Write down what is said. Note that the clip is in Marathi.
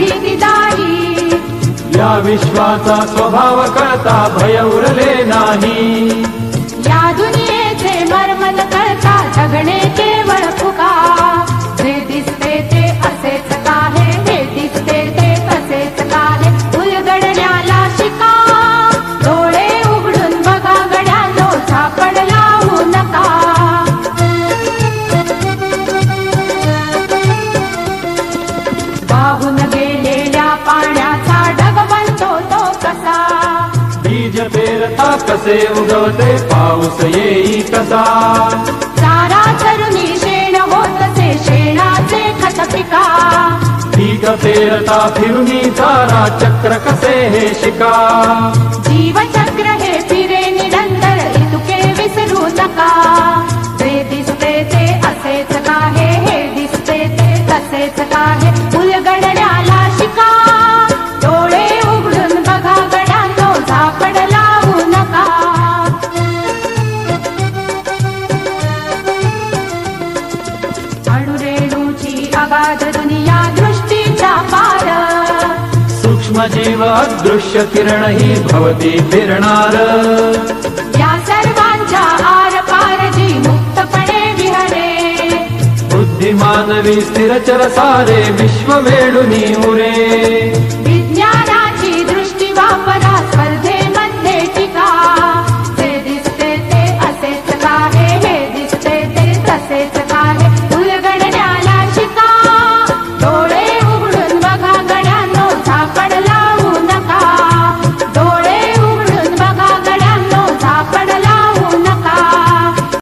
भीतीदायी या विश्वाचा स्वभाव कळता भय उरले नाही. या दुनियेचे मर्मन कळता जगणे केवळ कसे उगवते पाऊस येई कसा? चारा चरुणी शेण होतसे शेणाचे खत पिका. पीक पेरता फिरुनी चारा चक्र कसे हे शिका? जीवचक्र हे फिरे निरंतर इतुके विसरू नका. जे दिसते ते असेच काहे हे? दिसते ते तसेच काहे उलगडण्याला शिका दुनिया दृष्टीचा पार। सूक्ष्म जीव दृश्य किरण ही भवती फिरणार या सर्वांच्या आर पार जी मुक्तपणे विहरे। बुद्धिमानवी स्थिरचर सारे विश्व वेडुनी उरे